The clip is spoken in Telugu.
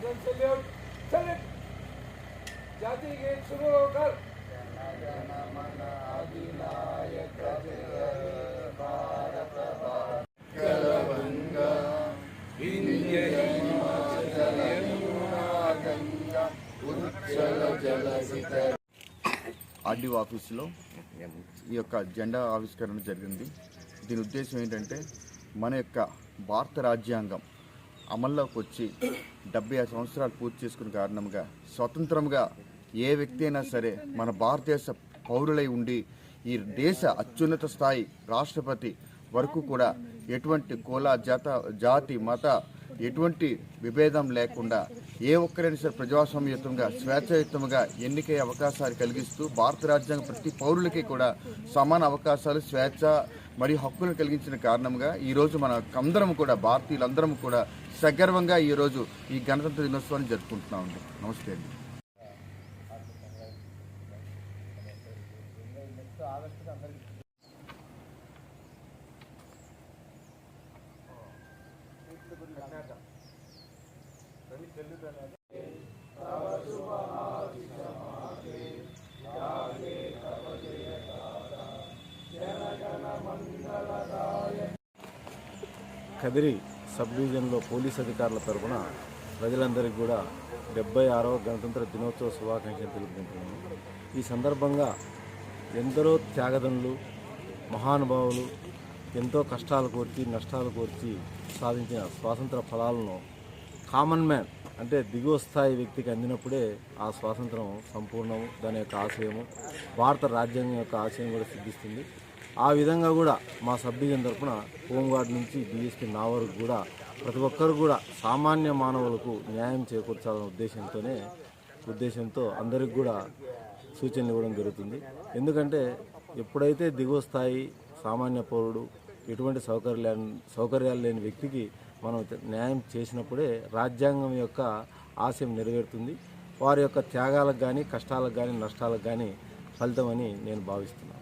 జనరల్ ఆర్డీఓ ఆఫీసులో ఈ యొక్క జెండా ఆవిష్కరణ జరిగింది. దీని ఉద్దేశం ఏంటంటే మన యొక్క భారత రాజ్యాంగం అమల్లోకి వచ్చి డెబ్బై ఐదు సంవత్సరాలు పూర్తి చేసుకున్న కారణంగా స్వతంత్రంగా ఏ వ్యక్తి అయినా సరే మన భారతదేశ పౌరులై ఉండి ఈ దేశ అత్యున్నత స్థాయి రాష్ట్రపతి వరకు కూడా ఎటువంటి కుల జాత జాతి మత ఎటువంటి విభేదం లేకుండా ఏ ఒక్కరైనా సరే ప్రజాస్వామ్యయుతంగా స్వేచ్ఛాయుతంగా ఎన్నికయ్యే అవకాశాలు కలిగిస్తూ భారత రాజ్యాంగం ప్రతి పౌరులకి కూడా సమాన అవకాశాలు స్వేచ్ఛ మరియు హక్కులను కలిగించిన కారణంగా ఈరోజు మన అందరం కూడా భారతీయులందరం కూడా సగర్వంగా ఈరోజు ఈ గణతంత్ర దినోత్సవాన్ని జరుపుకుంటున్నామండి నమస్తే అండి కదిరి సబ్ డివిజన్లో పోలీస్ అధికారుల తరపున ప్రజలందరికీ కూడా డెబ్బై ఆరవ గణతంత్ర దినోత్సవ శుభాకాంక్షలు తెలుపుకుంటున్నాను. ఈ సందర్భంగా ఎందరో త్యాగదనులు మహానుభావులు ఎంతో కష్టాలు కోర్చి నష్టాలు కోర్చి సాధించిన స్వాతంత్ర ఫలాలను కామన్ మ్యాన్ అంటే దిగువ స్థాయి వ్యక్తికి అందినప్పుడే ఆ స్వాతంత్రం సంపూర్ణము దాని యొక్క ఆశయము భారత రాజ్యాంగం యొక్క ఆశయం కూడా సిద్ధిస్తుంది. ఆ విధంగా కూడా మా సబ్ డివిజన్ తరఫున హోంగార్డ్ నుంచి డిఎస్పీ నా వరకు కూడా ప్రతి ఒక్కరు కూడా సామాన్య మానవులకు న్యాయం చేకూర్చాలనే ఉద్దేశంతోనే ఉద్దేశంతో అందరికి కూడా సూచనలు ఇవ్వడం జరుగుతుంది. ఎందుకంటే ఎప్పుడైతే దిగువ స్థాయి సామాన్య పౌరుడు ఎటువంటి సౌకర్యాలు సౌకర్యాలు లేని వ్యక్తికి మనం న్యాయం చేసినప్పుడే రాజ్యాంగం యొక్క ఆశయం నెరవేరుతుంది. వారి యొక్క త్యాగాలకు కానీ కష్టాలకు కానీ నష్టాలకు కానీ ఫలితమని నేను భావిస్తున్నాను.